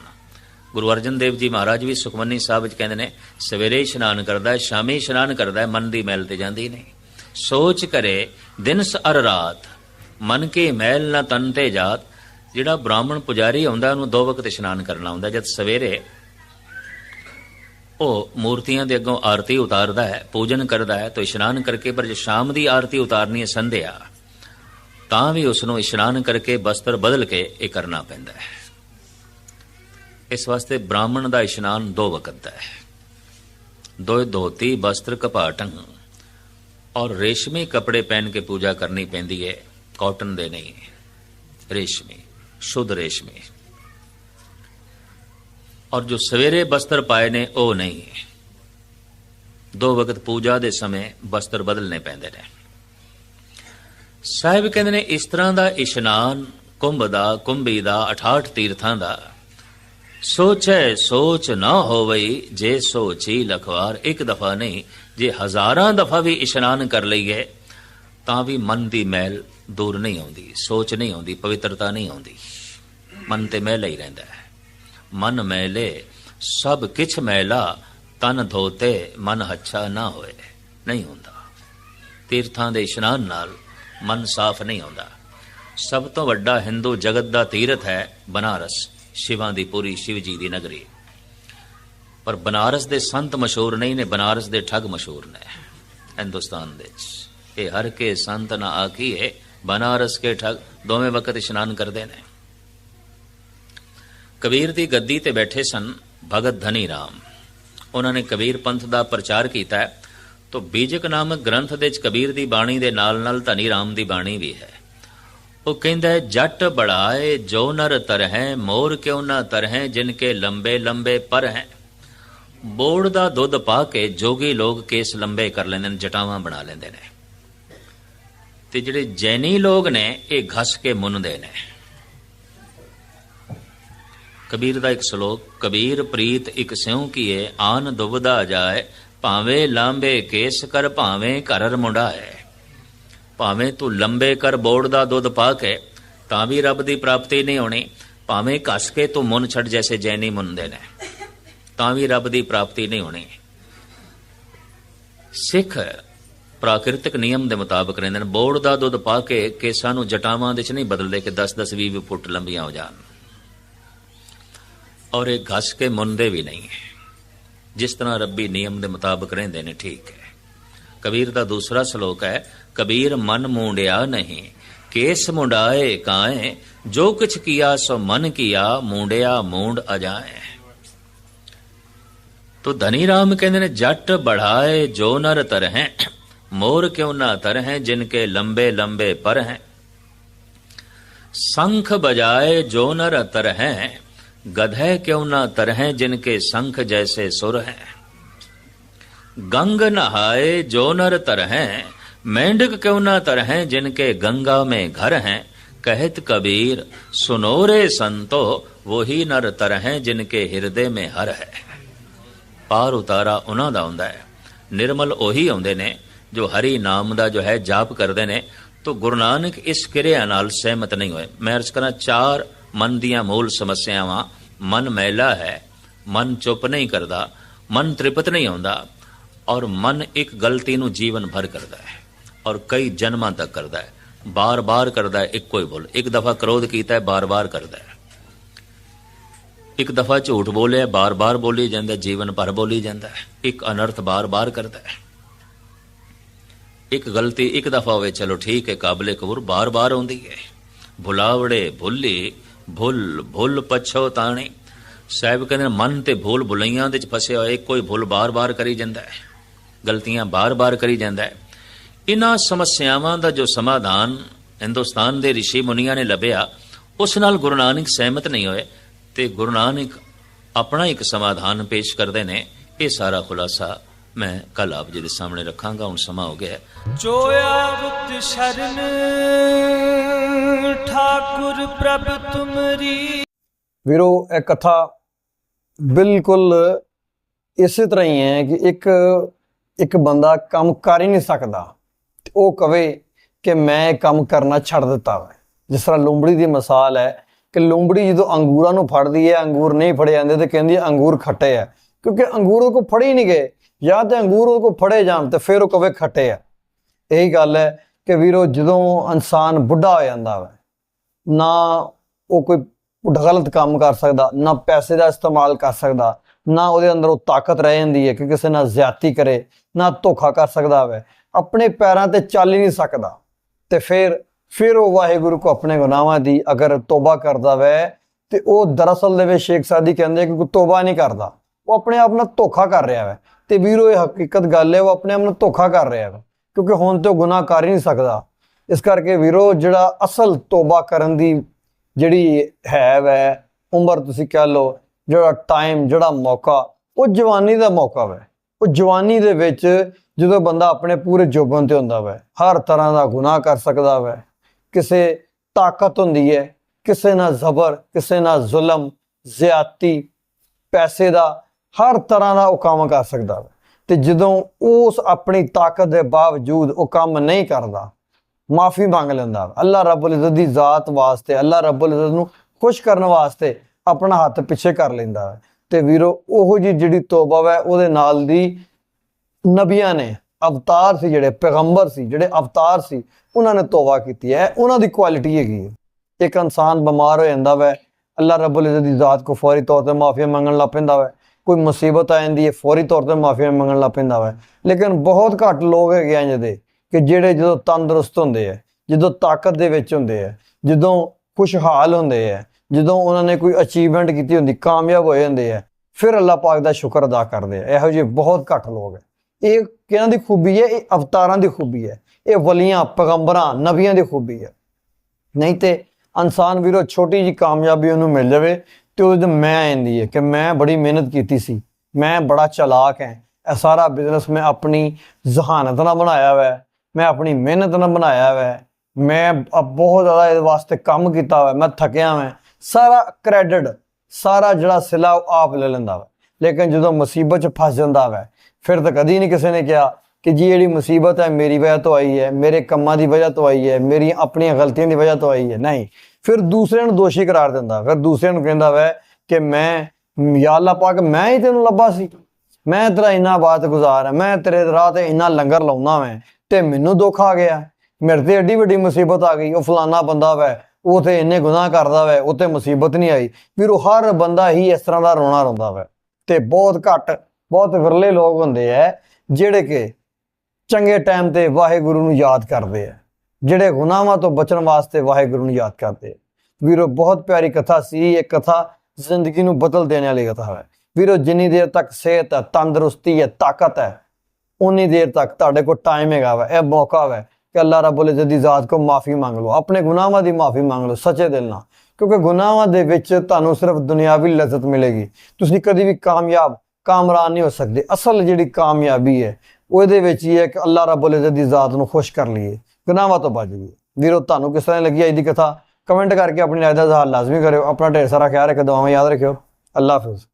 ਗੁਰੂ ਅਰਜਨ ਦੇਵ ਜੀ ਮਹਾਰਾਜ ਵੀ ਸੁਖਮਨੀ ਸਾਹਿਬ ਵਿੱਚ ਕਹਿੰਦੇ ਨੇ, ਸਵੇਰੇ ਇਸ਼ਨਾਨ ਕਰਦਾ ਹੈ, ਸ਼ਾਮੀ ਇਸ਼ਨਾਨ ਕਰਦਾ ਹੈ, ਮਨ ਦੀ ਮੈਲ ਤੇ ਜਾਂਦੀ ਨਹੀਂ। ਸੋਚ ਕਰੇ ਦਿਨਸ ਅਰ ਰਾਤ, ਮਨ ਕੀ ਮੈਲ ਨਾ ਤਨ ਤੇ ਜਾਤ। ਜਿਹੜਾ ਬ੍ਰਾਹਮਣ ਪੁਜਾਰੀ ਆਉਂਦਾ, ਉਹਨੂੰ ਦੋ ਵਕਤ ਇਸ਼ਨਾਨ ਕਰਨਾ ਹੁੰਦਾ ਜਦ ਸਵੇਰੇ ਉਹ ਮੂਰਤੀਆਂ ਦੇ ਅੱਗੋਂ ਆਰਤੀ ਉਤਾਰਦਾ ਹੈ, ਪੂਜਨ ਕਰਦਾ ਹੈ ਤਾਂ ਇਸ਼ਨਾਨ ਕਰਕੇ, ਪਰ ਜੇ ਸ਼ਾਮ ਦੀ ਆਰਤੀ ਉਤਾਰਨੀ ਹੈ ਸੰਧਿਆ, ਤਾਂ ਵੀ ਉਸ ਨੂੰ ਇਸ਼ਨਾਨ ਕਰਕੇ ਬਸਤਰ ਬਦਲ ਕੇ ਇਹ ਕਰਨਾ ਪੈਂਦਾ ਹੈ। ਇਸ ਵਾਸਤੇ ਬ੍ਰਾਹਮਣ ਦਾ ਇਸ਼ਨਾਨ ਦੋ ਵਕਤ ਦਾ ਹੈ। ਦੋ ਧੋਤੀ ਬਸਤਰ ਕਪਾਟੰ, ਔਰ ਰੇਸ਼ਮੀ ਕੱਪੜੇ ਪਹਿਨ ਕੇ ਪੂਜਾ ਕਰਨੀ ਪੈਂਦੀ ਹੈ। ਕਾਟਨ ਦੇ ਨਹੀਂ, ਰੇਸ਼ਮੀ, ਸ਼ੁੱਧ ਰੇਸ਼ਮੀ। ਔਰ ਜੋ ਸਵੇਰੇ ਬਸਤਰ ਪਾਏ ਨੇ, ਉਹ ਨਹੀਂ। ਦੋ ਵਕਤ ਪੂਜਾ ਦੇ ਸਮੇਂ ਬਸਤਰ ਬਦਲਨੇ ਪੈਂਦੇ ਨੇ। ਸਾਹਿਬ ਕਹਿੰਦੇ ਨੇ, ਇਸ ਤਰ੍ਹਾਂ ਦਾ ਇਸ਼ਨਾਨ ਕੁੰਭ ਦਾ, ਕੁੰਭੀ ਦਾ 68 ਤੀਰਥਾਂ ਦਾ। ਸੋਚੈ, ਸੋਚ ਨਾ ਹੋਵਈ, ਜੇ ਸੋਚੀ ਲਖਵਾਰ ਇੱਕ ਦਫਾ ਨਹੀਂ, ਜੇ ਹਜ਼ਾਰਾਂ ਦਫਾ ਵੀ ਇਸ਼ਨਾਨ ਕਰ ਲਈਏ, ਤਾਂ ਵੀ ਮਨ ਦੀ ਮੈਲ ਦੂਰ ਨਹੀਂ ਆਉਂਦੀ, ਸੋਚ ਨਹੀਂ ਆਉਂਦੀ, ਪਵਿੱਤਰਤਾ ਨਹੀਂ ਆਉਂਦੀ। ਮਨ ਤੇ ਮੈਲ ਹੀ ਰਹਿੰਦਾ ਹੈ। ਮਨ ਮੈਲੇ, ਸਭ ਕਿਛ ਮੈਲਾ, ਤਨ ਧੋਤੇ ਮਨ ਹੱਛਾ ਨਾ ਹੋਏ। ਨਹੀਂ ਹੁੰਦਾ। ਤੀਰਥਾਂ ਦੇ ਇਸ਼ਨਾਨ ਨਾਲ ਮਨ ਸਾਫ਼ ਨਹੀਂ ਹੁੰਦਾ ਸਭ ਤੋਂ ਵੱਡਾ ਹਿੰਦੂ ਜਗਤ ਦਾ ਤੀਰਥ ਹੈ ਬਨਾਰਸ, ਸ਼ਿਵਾਂ ਦੀ ਪੂਰੀ ਸ਼ਿਵ ਜੀ ਦੀ ਨਗਰੀ। ਪਰ ਬਨਾਰਸ ਦੇ ਸੰਤ ਮਸ਼ਹੂਰ ਨਹੀਂ ਨੇ, ਬਨਾਰਸ ਦੇ ਠੱਗ ਮਸ਼ਹੂਰ ਨੇ, ਹਿੰਦੁਸਤਾਨ ਦੇ ਵਿੱਚ। ਇਹ ਹਰ ਕੇ ਸੰਤ ਨਾ ਆਖੀਏ, ਬਨਾਰਸ ਕੇ ਠੱਗ ਦੋਵੇਂ ਵਕਤ ਇਸ਼ਨਾਨ ਕਰਦੇ ਨੇ। ਕਬੀਰ ਦੀ ਗੱਦੀ ਤੇ ਬੈਠੇ ਸਨ ਭਗਤ ਧਨੀ ਰਾਮ। ਉਹਨਾਂ ਨੇ ਕਬੀਰ ਪੰਥ ਦਾ ਪ੍ਰਚਾਰ ਕੀਤਾ ਹੈ। ਤੋ ਬੀਜਕ ਨਾਮਕ ਗ੍ਰੰਥ ਦੇ ਵਿੱਚ ਕਬੀਰ ਦੀ ਬਾਣੀ ਦੇ ਨਾਲ ਨਾਲ ਧਨੀ ਰਾਮ ਦੀ ਬਾਣੀ ਵੀ ਹੈ। ਉਹ ਕਹਿੰਦਾ ਹੈ, ਜੱਟ ਬੜਾਏ, ਜੋ ਨਰ ਤਰਹਿ, ਮੋਰ ਕਿਉ ਨਾ ਤਰਹਿ, ਜਿਨ ਕੇ ਲੰਬੇ ਲੰਬੇ ਪਰ ਹੈ। ਬੋੜ ਦਾ ਦੁੱਧ ਪਾ ਕੇ ਜੋਗੀ ਲੋਕ ਕੇਸ ਲੰਬੇ ਕਰ ਲੈਂਦੇ ਨੇ, ਜਟਾਵਾਂ ਬਣਾ ਲੈਂਦੇ ਨੇ। ਤੇ ਜਿਹੜੇ ਜੈਨੀ ਲੋਕ ਨੇ, ਇਹ ਘਸ ਕੇ ਮੁੰਨਦੇ ਨੇ। ਕਬੀਰ ਦਾ ਇੱਕ ਸ਼ਲੋਕ, ਕਬੀਰ ਪ੍ਰੀਤ ਇੱਕ ਸਿਉ ਕੀਏ, ਆਨ ਦੁਬਦਾ ਜਾਏ, ਭਾਵੇਂ ਲਾਂਬੇ ਕੇਸ ਕਰ, ਭਾਵੇਂ ਘਰਰ ਮੁੰਡਾਏ। ਭਾਵੇਂ ਤੂੰ ਲੰਬੇ ਕਰ ਬੋੜ ਦਾ ਦੁੱਧ ਪਾ ਕੇ, ਤਾਂ ਵੀ ਰੱਬ ਦੀ ਪ੍ਰਾਪਤੀ ਨਹੀਂ ਹੋਣੀ। ਭਾਵੇਂ ਕੱਸ ਕੇ ਤੂੰ ਮੁੰਨ ਛੱਡ ਜੈਸੇ ਜੈਨੀ ਮੁੰਨਦੇ ਨੇ, ਤਾਂ ਵੀ ਰੱਬ ਦੀ ਪ੍ਰਾਪਤੀ ਨਹੀਂ ਹੋਣੀ। ਸਿੱਖ ਪ੍ਰਾਕਿਰਤਿਕ ਨਿਯਮ ਦੇ ਮੁਤਾਬਕ ਰਹਿੰਦੇ ਨੇ, ਬੋੜ ਦਾ ਦੁੱਧ ਪਾ ਕੇ ਕੇਸਾਂ ਨੂੰ ਜਟਾਵਾਂ ਦੇ ਚ ਨਹੀਂ ਬਦਲਦੇ ਕਿ 10-10 20 ਫੁੱਟ ਲੰਬੀਆਂ ਹੋ ਜਾਣ। और एक घस के मुंदे भी नहीं है। जिस तरह रब्बी नियम के मुताबिक रेंदे ने, ठीक है। कबीर का दूसरा श्लोक है, कबीर मन मूंडिया नहीं, केस मुंडाए काए, जो कुछ किया सो मन किया, मूडया मूड अजाए। तो धनी राम कहते ने, जट बढ़ाए जो नर तर हैं, मोर क्यों ना तर हैं, जिनके लंबे लंबे पर हैं। संख बजाए जो नर तर हैं गधे क्यों न तर हैं जिनके शंख जैसे सुर हैं गंग नहाए जो नर तर हैं मेंढक क्यों न तर हैं जिनके गंगा में घर हैं कहत कबीर सुनो रे संतो वही नर तर हैं जिनके ਹਿਰਦੇ में ਹਰ ਹੈ ਪਾਰ ਉਤਾਰਾ ਉਹਨਾਂ ਦਾ ਹੁੰਦਾ ਹੈ ਨਿਰਮਲ ਉਹੀ ਆਉਂਦੇ ਨੇ ਜੋ ਹਰੀ ਨਾਮ ਦਾ ਜੋ ਹੈ ਜਾਪ ਕਰਦੇ ਨੇ ਤੋ ਗੁਰੂ ਨਾਨਕ ਇਸ ਕਿਰਿਆ ਨਾਲ ਸਹਿਮਤ ਨਹੀਂ ਹੋਏ ਮੈਂ ਅਰਜ਼ ਕਰਾਂ ਚਾਰ ਮਨ ਦੀਆਂ ਮੂਲ ਸਮੱਸਿਆਵਾਂ, ਮਨ ਮੈਲਾ ਹੈ, ਮਨ ਚੁੱਪ ਨਹੀਂ ਕਰਦਾ, ਮਨ ਤ੍ਰਿਪਤ ਨਹੀਂ ਹੁੰਦਾ ਔਰ ਮਨ ਇੱਕ ਗਲਤੀ ਨੂੰ ਜੀਵਨ ਭਰ ਕਰਦਾ ਹੈ, ਔਰ ਕਈ ਜਨਮਾਂ ਤੱਕ ਕਰਦਾ ਹੈ। ਬਾਰ-ਬਾਰ ਕਰਦਾ ਹੈ, ਇੱਕੋ ਹੀ ਭੁੱਲ ਇੱਕ ਦਫਾ ਕ੍ਰੋਧ ਕੀਤਾ ਹੈ, ਬਾਰ-ਬਾਰ ਕਰਦਾ ਹੈ। ਇੱਕ ਦਫਾ ਝੂਠ ਬੋਲਿਆ ਬਾਰ-ਬਾਰ ਬੋਲੀ ਜਾਂਦਾ ਜੀਵਨ ਭਰ ਬੋਲੀ ਜਾਂਦਾ ਇੱਕ ਅਨਰਥ ਬਾਰ-ਬਾਰ ਕਰਦਾ ਹੈ। ਇੱਕ ਗਲਤੀ ਇੱਕ ਦਫਾ ਹੋਵੇ, ਚਲੋ ਠੀਕ ਹੈ, ਕਾਬਲੇ ਕਬੂਰ ਬਾਰ-ਬਾਰ ਹੁੰਦੀ ਹੈ। ਭੁਲਾਵੜੇ, ਭੁੱਲੀ ਭੁੱਲ ਭੁੱਲ ਪਛੋਤਾਣੀ ਸਾਹਿਬ ਕਹਿੰਦੇ ਮਨ ਤੇ ਭੁੱਲ ਭੁਲਈਆਂ ਦੇ ਚ ਫਸਿਆ ਹੋਇਆ ਕੋਈ ਭੁੱਲ ਬਾਰ-ਬਾਰ ਕਰੀ ਜਾਂਦਾ ਹੈ। ਗਲਤੀਆਂ ਬਾਰ-ਬਾਰ ਕਰੀ ਜਾਂਦਾ ਹੈ। ਇਹਨਾਂ ਸਮੱਸਿਆਵਾਂ ਦਾ ਜੋ ਸਮਾਧਾਨ ਹਿੰਦੁਸਤਾਨ ਦੇ ਰਿਸ਼ੀ ਮੁਨੀਆਂ ਨੇ ਲੱਭਿਆ, ਉਸ ਨਾਲ ਗੁਰੂ ਨਾਨਕ ਸਹਿਮਤ ਨਹੀਂ ਹੋਏ ਤੇ ਗੁਰੂ ਨਾਨਕ ਆਪਣਾ ਇੱਕ ਸਮਾਧਾਨ ਪੇਸ਼ ਕਰਦੇ ਨੇ, ਇਹ ਸਾਰਾ ਖੁਲਾਸਾ ਮੈਂ ਕੱਲ ਆਪ ਜੀ ਦੇ ਸਾਹਮਣੇ ਰੱਖਾਂਗਾ ਹੁਣ ਸਮਾਂ ਹੋ ਗਿਆ। ਜੋ ਆਵਤ ਸ਼ਰਨ ਠਾਕੁਰ ਪ੍ਰਭ ਤੁਮਰੀ। ਵੀਰੋ ਇਹ ਕਥਾ ਬਿਲਕੁਲ ਇਸੇ ਤਰ੍ਹਾਂ ਹੀ ਹੈ ਕਿ ਇੱਕ ਇੱਕ ਬੰਦਾ ਕੰਮ ਕਰ ਹੀ ਨਹੀਂ ਸਕਦਾ। ਤੇ ਉਹ ਕਵੇ ਕਿ ਮੈਂ ਇਹ ਕੰਮ ਕਰਨਾ ਛੱਡ ਦਿੱਤਾ ਵਾ। ਜਿਸ ਤਰ੍ਹਾਂ ਲੂੰਬੜੀ ਦੀ ਮਿਸਾਲ ਹੈ ਕਿ ਲੂੰਬੜੀ ਜਦੋਂ ਅੰਗੂਰਾਂ ਨੂੰ ਫੜਦੀ ਹੈ ਅੰਗੂਰ ਨਹੀਂ ਫੜੇ ਜਾਂਦੇ ਤੇ ਕਹਿੰਦੀ ਅੰਗੂਰ ਖੱਟੇ ਆ। ਕਿਉਂਕਿ ਅੰਗੂਰ ਉਹ ਕੋ ਫੜੇ ਹੀ ਨਹੀਂ ਗਏ। ਜਾਂ ਤੇ ਅੰਗੂਰ ਉਹ ਕੋ ਫੜੇ ਜਾਣ ਤੇ ਫਿਰ ਉਹ ਕਵੇ ਖੱਟੇ ਆ। ਇਹੀ ਗੱਲ ਹੈ ਕਿ ਵੀਰੋ ਜਦੋਂ ਇਨਸਾਨ ਬੁੱਢਾ ਹੋ ਜਾਂਦਾ ਵਾ, ਨਾ ਉਹ ਕੋਈ ਗਲਤ ਕੰਮ ਕਰ ਸਕਦਾ, ਨਾ ਪੈਸੇ ਦਾ ਇਸਤੇਮਾਲ ਕਰ ਸਕਦਾ, ਨਾ ਉਹਦੇ ਅੰਦਰ ਉਹ ਤਾਕਤ ਰਹਿ ਜਾਂਦੀ ਹੈ ਕਿ ਕਿਸੇ ਨਾਲ ਜ਼ਿਆਤੀ ਕਰੇ, ਨਾ ਧੋਖਾ ਕਰ ਸਕਦਾ ਹੋਵੇ ਆਪਣੇ ਪੈਰਾਂ ਤੇ ਚੱਲ ਹੀ ਨਹੀਂ ਸਕਦਾ। ਤੇ ਫਿਰ ਫਿਰ ਉਹ ਵਾਹਿਗੁਰੂ ਕੋ ਆਪਣੇ ਗੁਨਾਹਾਂ ਦੀ ਅਗਰ ਤੋਬਾ ਕਰਦਾ ਵੈ ਤੇ ਉਹ ਦਰਅਸਲ ਦੇ ਵਿੱਚ ਸ਼ੇਖ ਸਾਦੀ ਕਹਿੰਦੇ ਕਿ ਕੋਈ ਤੋਬਾ ਨਹੀਂ ਕਰਦਾ। ਉਹ ਆਪਣੇ ਆਪ ਨਾਲ ਧੋਖਾ ਕਰ ਰਿਹਾ ਵੈ। ਤੇ ਵੀਰੋ, ਇਹ ਹਕੀਕਤ ਗੱਲ ਹੈ, ਉਹ ਆਪਣੇ ਆਪ ਨੂੰ ਧੋਖਾ ਕਰ ਰਿਹਾ ਵੈ ਕਿਉਂਕਿ ਹੁਣ ਤੇ ਉਹ ਗੁਨਾਹ ਕਰ ਹੀ ਨਹੀਂ ਸਕਦਾ। ਇਸ ਕਰਕੇ ਵੀਰੋ, ਜਿਹੜਾ ਅਸਲ ਤੋਬਾ ਕਰਨ ਦੀ ਜਿਹੜੀ ਹੈ ਵੈ, ਉਮਰ ਤੁਸੀਂ ਕਹਿ ਲਓ, ਜਿਹੜਾ ਟਾਈਮ ਜਿਹੜਾ ਮੌਕਾ, ਉਹ ਜਵਾਨੀ ਦਾ ਮੌਕਾ ਵੈ। ਉਹ ਜਵਾਨੀ ਦੇ ਵਿੱਚ ਜਦੋਂ ਬੰਦਾ ਆਪਣੇ ਪੂਰੇ ਜੋਬਨ ਤੇ ਹੁੰਦਾ ਵੈ, ਹਰ ਤਰ੍ਹਾਂ ਦਾ ਗੁਨਾਹ ਕਰ ਸਕਦਾ ਵੈ। ਕਿਸੇ ਤਾਕਤ ਹੁੰਦੀ ਹੈ, ਕਿਸੇ ਨਾਲ ਜ਼ਬਰ, ਕਿਸੇ ਨਾਲ ਜ਼ੁਲਮ, ਜ਼ਿਆਤੀ ਪੈਸੇ ਦਾ ਹਰ ਤਰ੍ਹਾਂ ਦਾ ਉਹ ਕੰਮ ਕਰ ਸਕਦਾ ਵੈ। ਤੇ ਜਦੋਂ ਉਸ ਆਪਣੀ ਤਾਕਤ ਦੇ ਬਾਵਜੂਦ ਉਹ ਕੰਮ ਨਹੀਂ ਕਰਦਾ, ਮਾਫੀ ਮੰਗ ਲੈਂਦਾ ਅੱਲਾ ਅੱਲਾਹ ਰੱਬੁਲ ਇਜ਼ਤ ਦੀ ਜ਼ਾਤ ਵਾਸਤੇ ਅੱਲਾ ਰੱਬੁਲ ਇਜ਼ਤ ਨੂੰ ਖੁਸ਼ ਕਰਨ ਵਾਸਤੇ ਆਪਣਾ ਹੱਥ ਪਿੱਛੇ ਕਰ ਲੈਂਦਾ ਹੈ ਤੇ ਵੀਰੋ, ਉਹ ਜੀ ਜਿਹੜੀ ਤੋਬਾ ਹੈ ਉਹਦੇ ਨਾਲ ਦੀ ਨਬੀਆਂ ਨੇ ਅਵਤਾਰ ਸੀ ਜਿਹੜੇ, ਪੈਗੰਬਰ ਸੀ ਜਿਹੜੇ ਅਵਤਾਰ ਸੀ, ਉਹਨਾਂ ਨੇ ਤੋਬਾ ਕੀਤੀ ਹੈ। ਉਹਨਾਂ ਦੀ ਕੁਆਲਿਟੀ ਹੈਗੀ ਹੈ। ਇੱਕ ਇਨਸਾਨ ਬਿਮਾਰ ਹੋ ਜਾਂਦਾ ਵੈ ਅੱਲਾ ਰੱਬੁਲ ਇਜ਼ਤ ਦੀ ਜ਼ਾਤ ਕੋ ਫੌਰੀ ਤੌਰ ਤੇ ਮਾਫੀ ਮੰਗਣ ਲੱਗ ਪੈਂਦਾ ਵੈ। ਕੋਈ ਮੁਸੀਬਤ ਆ ਜਾਂਦੀ ਹੈ, ਫੌਰੀ ਤੌਰ ਤੇ ਮਾਫੀ ਮੰਗਣ ਲੱਗ ਪੈਂਦਾ ਵਾ। ਲੇਕਿਨ ਬਹੁਤ ਘੱਟ ਲੋਕ ਹੈਗੇ ਆ ਜਿਹਦੇ ਕਿ ਜਿਹੜੇ ਜਦੋਂ ਤੰਦਰੁਸਤ ਹੁੰਦੇ ਆ, ਜਦੋਂ ਤਾਕਤ ਦੇ ਵਿੱਚ ਹੁੰਦੇ ਆ, ਜਦੋਂ ਖੁਸ਼ਹਾਲ ਹੁੰਦੇ ਆ, ਜਦੋਂ ਉਹਨਾਂ ਨੇ ਕੋਈ ਅਚੀਵਮੈਂਟ ਕੀਤੀ ਹੁੰਦੀ, ਕਾਮਯਾਬ ਹੋਏ ਹੁੰਦੇ ਆ, ਫਿਰ ਅੱਲਾਹ ਪਾਕ ਦਾ ਸ਼ੁਕਰ ਅਦਾ ਕਰਦੇ ਆ। ਇਹੋ ਜਿਹੇ ਬਹੁਤ ਘੱਟ ਲੋਕ ਹੈ ਇਹ ਕਿਹਨਾਂ ਦੀ ਖੂਬੀ ਹੈ ਇਹ ਅਵਤਾਰਾਂ ਦੀ ਖੂਬੀ ਹੈ ਇਹ ਵਲੀਆਂ, ਪੈਗੰਬਰਾਂ, ਨਬੀਆਂ ਦੀ ਖੂਬੀ ਹੈ ਨਹੀਂ ਤੇ ਇਨਸਾਨ ਵੀਰੋ, ਛੋਟੀ ਜੀ ਕਾਮਯਾਬੀ ਉਹਨੂੰ ਮਿਲ ਜਾਵੇ ਤੇ ਉਹਦੇ ਤੇ ਮੈਂ ਆਂਦੀ ਹੈ ਕਿ ਮੈਂ ਬੜੀ ਮਿਹਨਤ ਕੀਤੀ ਸੀ। ਮੈਂ ਬੜਾ ਚਲਾਕ ਹਾਂ ਇਹ ਸਾਰਾ ਬਿਜ਼ਨਸ ਮੈਂ ਆਪਣੀ ਜ਼ਹਾਨਤ ਨਾਲ ਬਣਾਇਆ ਹੋਇਆ ਹੈ। ਮੈਂ ਆਪਣੀ ਮਿਹਨਤ ਨਾਲ ਬਣਾਇਆ ਹੋਇਆ ਹੈ। ਮੈਂ ਬਹੁਤ ਜ਼ਿਆਦਾ ਇਹਦੇ ਵਾਸਤੇ ਕੰਮ ਕੀਤਾ ਹੋਇਆ। ਮੈਂ ਥੱਕਿਆ ਮੈਂ ਸਾਰਾ ਕ੍ਰੈਡਿਟ ਸਾਰਾ ਜਿਹੜਾ ਸਿਲਾ ਉਹ ਆਪ ਲੈ ਲੈਂਦਾ ਵਾ। ਲੇਕਿਨ ਜਦੋਂ ਮੁਸੀਬਤ 'ਚ ਫਸ ਜਾਂਦਾ ਵਾ, ਫਿਰ ਤਾਂ ਕਦੀ ਨਹੀਂ ਕਿਸੇ ਨੇ ਕਿਹਾ ਕਿ ਜੀ ਜਿਹੜੀ ਮੁਸੀਬਤ ਹੈ, ਮੇਰੀ ਵਜ੍ਹਾ ਤੋਂ ਆਈ ਹੈ, ਮੇਰੇ ਕੰਮਾਂ ਦੀ ਵਜ੍ਹਾ ਤੋਂ ਆਈ ਹੈ, ਮੇਰੀਆਂ ਆਪਣੀਆਂ ਗਲਤੀਆਂ ਦੀ ਵਜ੍ਹਾ ਤੋਂ ਆਈ ਹੈ। ਨਹੀਂ ਫਿਰ ਦੂਸਰਿਆਂ ਨੂੰ ਦੋਸ਼ੀ ਕਰਾਰ ਦਿੰਦਾ। ਫਿਰ ਦੂਸਰਿਆਂ ਨੂੰ ਕਹਿੰਦਾ ਵੈ ਕਿ ਮੈਂ, ਯਾ ਅੱਲਾ ਪਾਕ, ਮੈਂ ਹੀ ਤੈਨੂੰ ਲੱਭਾ ਸੀ। ਮੈਂ ਤੇਰਾ ਇੰਨਾ ਬਾਤ ਗੁਜ਼ਾਰ ਹੈ ਮੈਂ ਤੇਰੇ ਰਾਹ ਤੇ ਇੰਨਾ ਲੰਗਰ ਲਾਉਣਾ ਮੈਂ ਤੇ ਮੈਨੂੰ ਦੁੱਖ ਆ ਗਿਆ। ਮੇਰੇ ਤੇ ਐਡੀ ਵੱਡੀ ਮੁਸੀਬਤ ਆ ਗਈ, ਉਹ ਫਲਾਨਾ ਬੰਦਾ ਵੈ, ਉਹ ਤੇ ਇੰਨੇ ਗੁਨਾਹ ਕਰਦਾ ਵੈ ਉਹ ਤੇ ਮੁਸੀਬਤ ਨਹੀਂ ਆਈ। ਵੀਰੋ, ਹਰ ਬੰਦਾ ਹੀ ਇਸ ਤਰ੍ਹਾਂ ਦਾ ਰੋਣਾ ਰੋਂਦਾ ਵੈ ਤੇ ਬਹੁਤ ਘੱਟ, ਬਹੁਤ ਵਿਰਲੇ ਲੋਕ ਹੁੰਦੇ ਐ, ਜਿਹੜੇ ਕਿ ਚੰਗੇ ਟਾਈਮ ਤੇ ਵਾਹਿਗੁਰੂ ਨੂੰ ਯਾਦ ਕਰਦੇ ਆ ਜਿਹੜੇ ਗੁਨਾਹਾਂ ਤੋਂ ਬਚਣ ਵਾਸਤੇ ਵਾਹਿਗੁਰੂ ਨੂੰ ਯਾਦ ਕਰਦੇ। ਵੀਰੋ, ਬਹੁਤ ਪਿਆਰੀ ਕਥਾ ਸੀ। ਇਹ ਕਥਾ ਜ਼ਿੰਦਗੀ ਨੂੰ ਬਦਲ ਦੇਣ ਵਾਲੀ ਕਥਾ ਹੈ। ਵੀਰੋ, ਜਿੰਨੀ ਦੇਰ ਤੱਕ ਸਿਹਤ ਹੈ, ਤੰਦਰੁਸਤੀ ਹੈ, ਤਾਕਤ ਹੈ ਉਨੀ ਦੇਰ ਤੱਕ ਤੁਹਾਡੇ ਕੋਲ ਟਾਈਮ ਹੈਗਾ ਵਾ। ਇਹ ਮੌਕਾ ਵਾ ਕਿ ਅੱਲਾ ਰੱਬੁਲ ਇਜ਼ਤ ਦੀ ਜ਼ਾਤ ਕੋ ਮਾਫੀ ਮੰਗ ਲਓ। ਆਪਣੇ ਗੁਨਾਹਾਂ ਦੀ ਮਾਫੀ ਮੰਗ ਲਓ, ਸੱਚੇ ਦਿਲ ਨਾਲ। ਕਿਉਂਕਿ ਗੁਨਾਹਾਂ ਦੇ ਵਿੱਚ ਤੁਹਾਨੂੰ ਸਿਰਫ ਦੁਨਿਆਵੀ ਲਜ਼ਤ ਮਿਲੇਗੀ। ਤੁਸੀਂ ਕਦੀ ਵੀ ਕਾਮਯਾਬ, ਕਾਮਰਾਨ ਨਹੀਂ ਹੋ ਸਕਦੇ। ਅਸਲ ਜਿਹੜੀ ਕਾਮਯਾਬੀ ਹੈ, ਉਹਦੇ ਵਿੱਚ ਹੀ ਹੈ ਕਿ ਅੱਲਾਹ ਰੱਬੁਲ ਇਜ਼ਤ ਦੀ ਜ਼ਾਤ ਨੂੰ ਖੁਸ਼ ਕਰ ਲਈਏ। ਗੁਨਾਹਾਂ ਤੋਂ ਬਚ ਜਾਈਏ ਵੀਰੋ, ਤੁਹਾਨੂੰ ਕਿਸ ਤਰ੍ਹਾਂ ਲੱਗੀ ਅੱਜ ਦੀ ਕਥਾ? ਕਮੈਂਟ ਕਰਕੇ ਆਪਣੀ ਰਾਏ ਦਾ ਇਜ਼ਹਾਰ ਲਾਜ਼ਮੀ ਕਰਿਓ, ਆਪਣਾ ਢੇਰ ਸਾਰਾ ਖਿਆਲ ਰੱਖਿਓ, ਦੁਆਵਾਂ ਯਾਦ ਰੱਖਿਓ। ਅੱਲਾ ਹਾਫਿਜ਼।